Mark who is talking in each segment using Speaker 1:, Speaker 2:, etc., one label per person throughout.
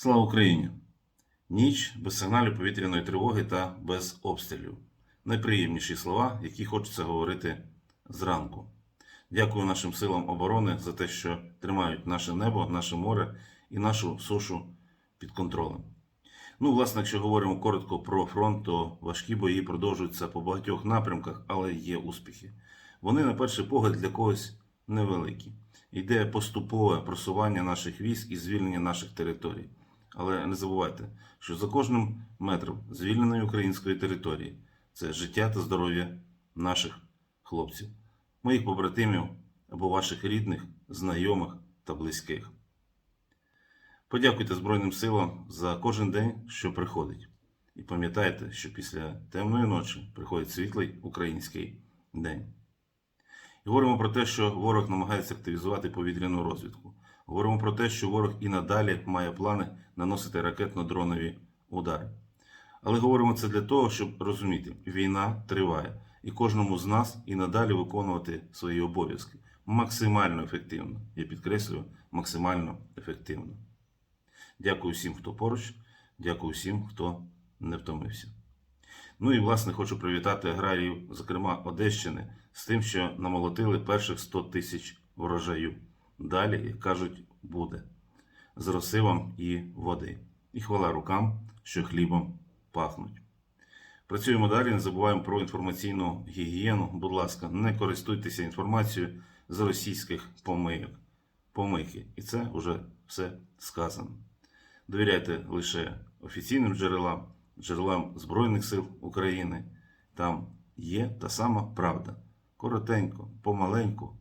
Speaker 1: Слава Україні! Ніч без сигналів повітряної тривоги та без обстрілів. Найприємніші слова, які хочеться говорити зранку. Дякую нашим силам оборони за те, що тримають наше небо, наше море і нашу сушу під контролем. Ну, власне, якщо говоримо коротко про фронт, то важкі бої продовжуються по багатьох напрямках, але є успіхи. Вони, на перший погляд, для когось невеликі. Йде поступове просування наших військ і звільнення наших територій. Але не забувайте, що за кожним метром звільненої української території це життя та здоров'я наших хлопців, моїх побратимів або ваших рідних, знайомих та близьких. Подякуйте Збройним силам за кожен день, що приходить. І пам'ятайте, що після темної ночі приходить світлий український день. І говоримо про те, що ворог намагається активізувати повітряну розвідку. Говоримо про те, що ворог і надалі має плани наносити ракетно-дронові удари. Але говоримо це для того, щоб розуміти, війна триває, і кожному з нас і надалі виконувати свої обов'язки максимально ефективно. Я підкреслюю, максимально ефективно. Дякую всім, хто поруч, дякую всім, хто не втомився. Ну і власне хочу привітати аграріїв, зокрема Одещини, з тим, що намолотили перших 100 тисяч врожаю. Далі, як кажуть, буде з розсивам і води. І хвала рукам, що хлібом пахнуть. Працюємо далі, не забуваємо про інформаційну гігієну. Будь ласка, не користуйтеся інформацією з російських помийок. Помийки. І це вже все сказано. Довіряйте лише офіційним джерелам, джерелам Збройних сил України. Там є та сама правда. Коротенько, помаленьку,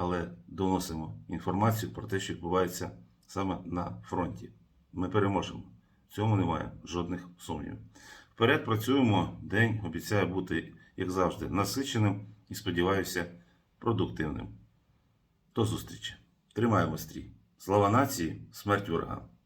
Speaker 1: але доносимо інформацію про те, що відбувається саме на фронті. Ми переможемо. В цьому немає жодних сумнівів. Вперед працюємо. День обіцяє бути, як завжди, насиченим і, сподіваюся, продуктивним. До зустрічі. Тримаємо стрій. Слава нації, смерть ворогам!